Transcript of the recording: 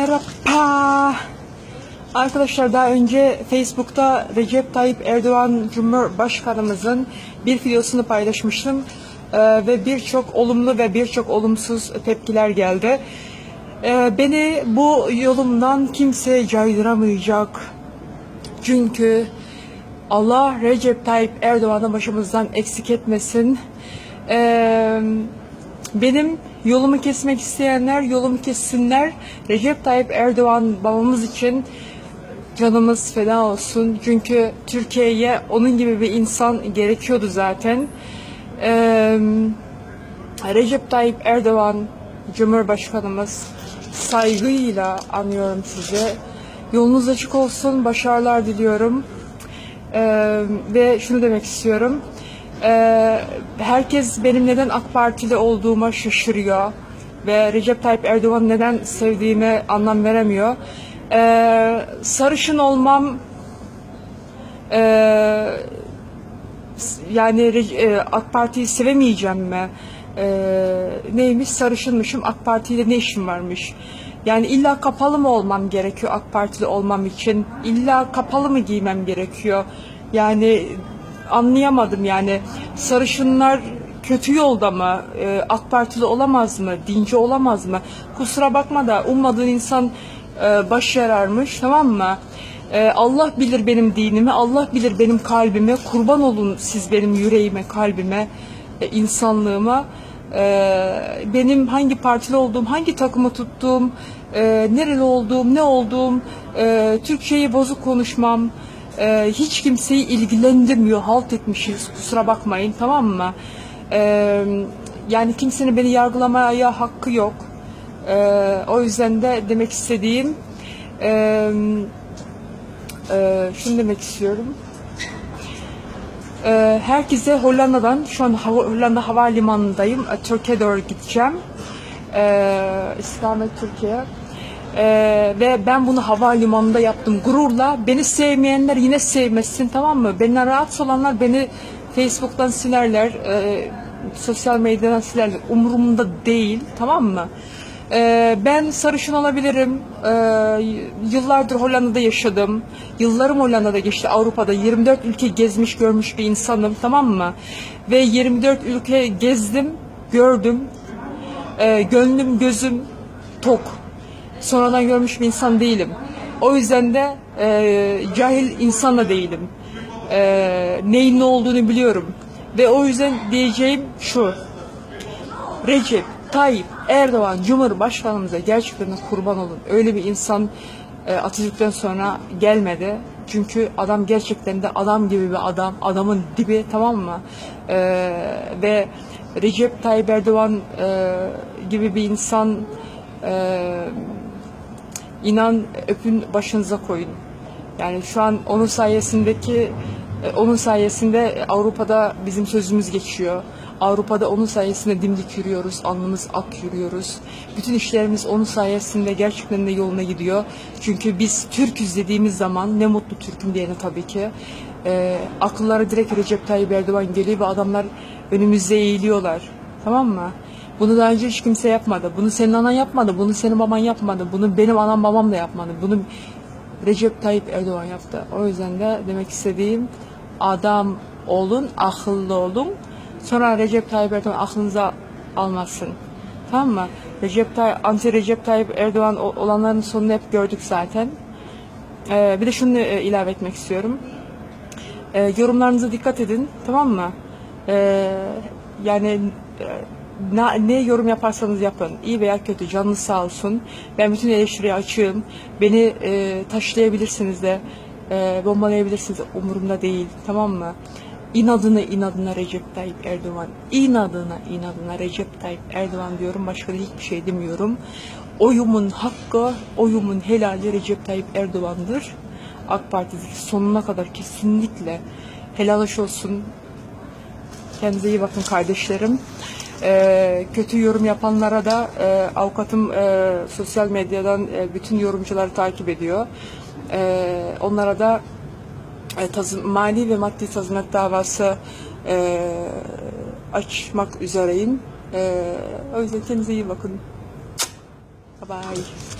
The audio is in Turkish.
Merhaba. Arkadaşlar daha önce Facebook'ta Recep Tayyip Erdoğan Cumhurbaşkanımızın bir videosunu paylaşmıştım. Ee, ve birçok olumlu ve birçok olumsuz tepkiler geldi. Ee, beni bu yolumdan kimse caydıramayacak. Çünkü Allah Recep Tayyip Erdoğan'ı başımızdan eksik etmesin. Ee, benim yolumu kesmek isteyenler yolumu kessinler. Recep Tayyip Erdoğan babamız için canımız feda olsun. Çünkü Türkiye'ye onun gibi bir insan gerekiyordu zaten. Ee, Recep Tayyip Erdoğan Cumhurbaşkanımız saygıyla anıyorum size. Yolunuz açık olsun, başarılar diliyorum. Ee, ve şunu demek istiyorum. Ee, herkes benim neden AK Partili olduğuma şaşırıyor ve Recep Tayyip Erdoğan'ı neden sevdiğime anlam veremiyor. Ee, sarışın olmam ee, yani e, AK Parti'yi sevemeyeceğim mi? Ee, neymiş sarışınmışım AK Parti ne işim varmış? Yani illa kapalı mı olmam gerekiyor AK Partili olmam için? İlla kapalı mı giymem gerekiyor? Yani anlayamadım yani sarışınlar kötü yolda mı? Ee, AK Partili olamaz mı? Dinci olamaz mı? Kusura bakma da ummadığın insan e, baş yararmış tamam mı? Ee, Allah bilir benim dinimi, Allah bilir benim kalbime. Kurban olun siz benim yüreğime, kalbime, e, insanlığıma. Ee, benim hangi partili olduğum, hangi takımı tuttuğum, e, nereli olduğum, ne olduğum, e, Türkçeyi bozuk konuşmam, e, hiç kimseyi ilgilendirmiyor. Halt etmişiz, kusura bakmayın tamam mı? Ee, yani kimsenin beni yargılamaya hakkı yok. Ee, o yüzden de demek istediğim... E, ee, şunu demek istiyorum. Ee, herkese Hollanda'dan, şu an Hollanda Havalimanı'ndayım. Ee, Türkiye'ye doğru gideceğim. Ee, İstikamet Türkiye. Ee, ve ben bunu havalimanında yaptım gururla. Beni sevmeyenler yine sevmesin tamam mı? Benden rahatsız olanlar beni Facebook'tan silerler. e, sosyal medyadan silerler. Umurumda değil tamam mı? Ee, ben sarışın olabilirim. Ee, yıllardır Hollanda'da yaşadım. Yıllarım Hollanda'da geçti. Avrupa'da 24 ülke gezmiş görmüş bir insanım tamam mı? Ve 24 ülke gezdim, gördüm. Ee, gönlüm gözüm tok. Sonradan görmüş bir insan değilim. O yüzden de e, cahil insan da değilim. Ee, neyin ne olduğunu biliyorum. Ve o yüzden diyeceğim şu. Recep Tayyip Erdoğan Cumhurbaşkanımıza gerçekten kurban olun. Öyle bir insan e, Atatürk'ten sonra gelmedi. Çünkü adam gerçekten de adam gibi bir adam. Adamın dibi tamam mı? E, ve Recep Tayyip Erdoğan e, gibi bir insan e, inan öpün başınıza koyun. Yani şu an onun sayesindeki e, onun sayesinde Avrupa'da bizim sözümüz geçiyor. Avrupa'da onun sayesinde dimdik yürüyoruz, alnımız ak yürüyoruz. Bütün işlerimiz onun sayesinde gerçekten de yoluna gidiyor. Çünkü biz Türküz dediğimiz zaman ne mutlu Türk'üm diyene tabii ki. E, akıllara direkt Recep Tayyip Erdoğan geliyor ve adamlar önümüzde eğiliyorlar. Tamam mı? Bunu daha önce hiç kimse yapmadı. Bunu senin anan yapmadı. Bunu senin baban yapmadı. Bunu benim anam babam da yapmadı. Bunu Recep Tayyip Erdoğan yaptı. O yüzden de demek istediğim adam olun, akıllı olun. Sonra Recep Tayyip Erdoğan aklınıza almasın. Tamam mı? Recep Tayyip, anti Recep Tayyip Erdoğan olanların sonunu hep gördük zaten. Ee, bir de şunu e, ilave etmek istiyorum. Ee, yorumlarınıza dikkat edin. Tamam mı? Ee, yani e, na- ne yorum yaparsanız yapın. iyi veya kötü. Canınız sağ olsun. Ben bütün eleştiriye açığım. Beni e, taşlayabilirsiniz de e, bombalayabilirsiniz. Umurumda değil. Tamam mı? İnadına inadına Recep Tayyip Erdoğan. İnadına inadına Recep Tayyip Erdoğan diyorum. Başka da hiçbir şey demiyorum. Oyumun hakkı, oyumun helali Recep Tayyip Erdoğan'dır. AK Parti'deki sonuna kadar kesinlikle helal olsun. Kendinize iyi bakın kardeşlerim. Ee, kötü yorum yapanlara da e, avukatım e, sosyal medyadan e, bütün yorumcuları takip ediyor. E, onlara da e, tazı- mali ve maddi tazminat davası e, açmak üzereyim. E, o yüzden kendinize iyi bakın. Bye bye.